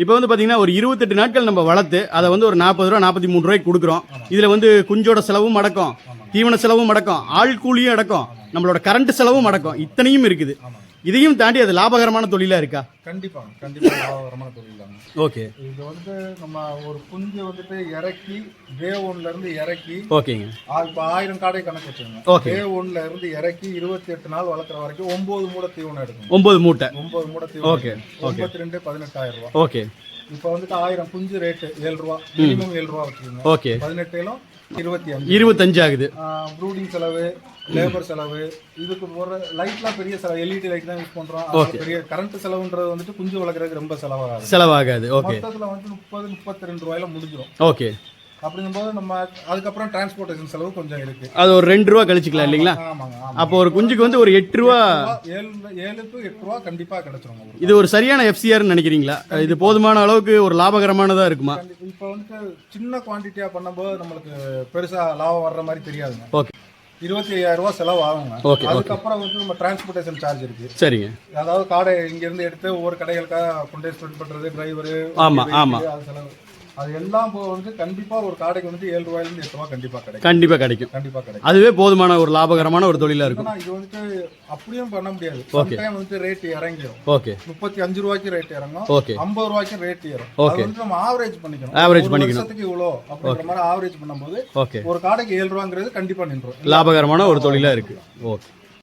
இப்போ வந்து பார்த்தீங்கன்னா ஒரு இருபத்தெட்டு நாட்கள் நம்ம வளர்த்து அதை வந்து ஒரு நாற்பது ரூபா நாற்பத்தி மூணு ரூபாய்க்கு கொடுக்குறோம். இதில் வந்து குஞ்சோட செலவும் அடக்கம் தீவன செலவும் அடக்கம் ஆள் கூலியும் அடக்கம் நம்மளோட கரண்ட் செலவும் அடக்கம். இத்தனையும் இருக்குது. இதையும் தாண்டி அது லாபகரமான தொழிலா இருக்கா? கண்டிப்பாங்க கண்டிப்பா லாபகரமான தொழில் தாங்க. ஓகே. இது வந்து நம்ம ஒரு குஞ்சு வந்துட்டு இறக்கி டே ஒன்ல இருந்து இறக்கி ஓகேங்க. இப்ப ஆயிரம் காடை கணக்கு வச்சுங்க Okay. டே ஒன்ல இருந்து இறக்கி இருபத்தி எட்டு நாள் வளர்க்குற வரைக்கும் ஒன்பது மூடை தீவனம் எடுக்கும் ஒன்பது மூட்டை. ஒன்பது மூடை தீவனம் எடுக்கும். ஒன்பத்தி ரெண்டு பதினெட்டாயிரம் ரூபாய் ஓகே. இப்போ வந்துட்டு ஆயிரம் குஞ்சு ரேட்டு ஏழு ரூபா மினிமம் ஏழு ரூபா வச்சுக்கோங்க. ஓகே. பதினெட்டுலும் இருபத்தி அஞ்சு. இருபத்தஞ்சு ஆகுது. ப்ரூடிங் செலவு லேபர் செலவு இதுக்கு ஒரு லைட்லாம் பெரிய செலவு எல்இடி லைட் தான் யூஸ் பண்றோம். பெரிய கரண்ட் செலவுன்றது வந்துட்டு குஞ்சு வளர்க்குறதுக்கு ரொம்ப செலவாகாது. செலவாகாது. ஓகே மொத்தத்துல வந்து முப்பது முப்பத்தி ரெண்டு ரூபாயில முடிஞ்சிடும் ஓகே அப்படிங்கும்போது நம்ம அதுக்கப்புறம் டிரான்ஸ்போர்ட்டேஷன் செலவு கொஞ்சம் இருக்கு. அது ஒரு ரெண்டு ரூபா கழிச்சுக்கலாம் இல்லைங்களா? ஆமாங்க ஆமா அப்போ ஒரு குஞ்சுக்கு வந்து ஒரு எட்டு ரூபா ஏழு ஏழு டு எட்டு ரூபா கண்டிப்பா கிடைச்சிரும் இது ஒரு சரியான எஃப்சிஆர்னு நினைக்கிறீங்களா? இது போதுமான அளவுக்கு ஒரு லாபகரமானதா இருக்குமா. இப்போ வந்துட்டு சின்ன குவான்டிட்டியா பண்ணும்போது நம்மளுக்கு பெருசா லாபம் வர்ற மாதிரி தெரியாதுங்க. ஓகே. இருபத்தி ஐயாயிரம் செலவு ஆகுங்க. அதுக்கப்புறம் வந்து நம்ம டிரான்ஸ்போர்ட்டேஷன் சார்ஜ் இருக்கு. சரிங்க. அதாவது காடை இங்க இருந்து எடுத்து ஒவ்வொரு கடைகளுக்காக கொண்டு ஸ்பெண்ட் பண்றது டிரைவர் ஆமா, ஆமா. அது செலவு. அது எல்லாம் வந்து கண்டிப்பா ஒரு காடைக்கு வந்து ஏழு ரூபாயில இருந்து எட்டு ரூபாய் கண்டிப்பா கிடைக்கும். கண்டிப்பா கிடைக்கும். கண்டிப்பா கிடைக்கும். அதுவே போதுமான ஒரு லாபகரமான ஒரு தொழிலா இருக்கும். இது வந்துட்டு அப்படியும் பண்ண முடியாது. Okay. டைம் வந்து ரேட் இறங்கிடும் ஓகே. முப்பத்தி அஞ்சு ரூபாய்க்கு ரேட் இறங்கும். ஓகே. ஐம்பது ரூபாய்க்கு ரேட் ஏறும். வந்து நம்ம ஆவரேஜ் பண்ணிக்கணும். ஒரு பண்ணிக்கணும். வருஷத்துக்கு இவ்வளோ அப்படிங்கிற மாதிரி ஆவரேஜ் பண்ணும்போது ஓகே. ஒரு காடைக்கு ஏழு ரூபாங்கிறது கண்டிப்பா நின்றும் லாபகரமான ஒரு தொழிலா இருக்கு. ஓகே.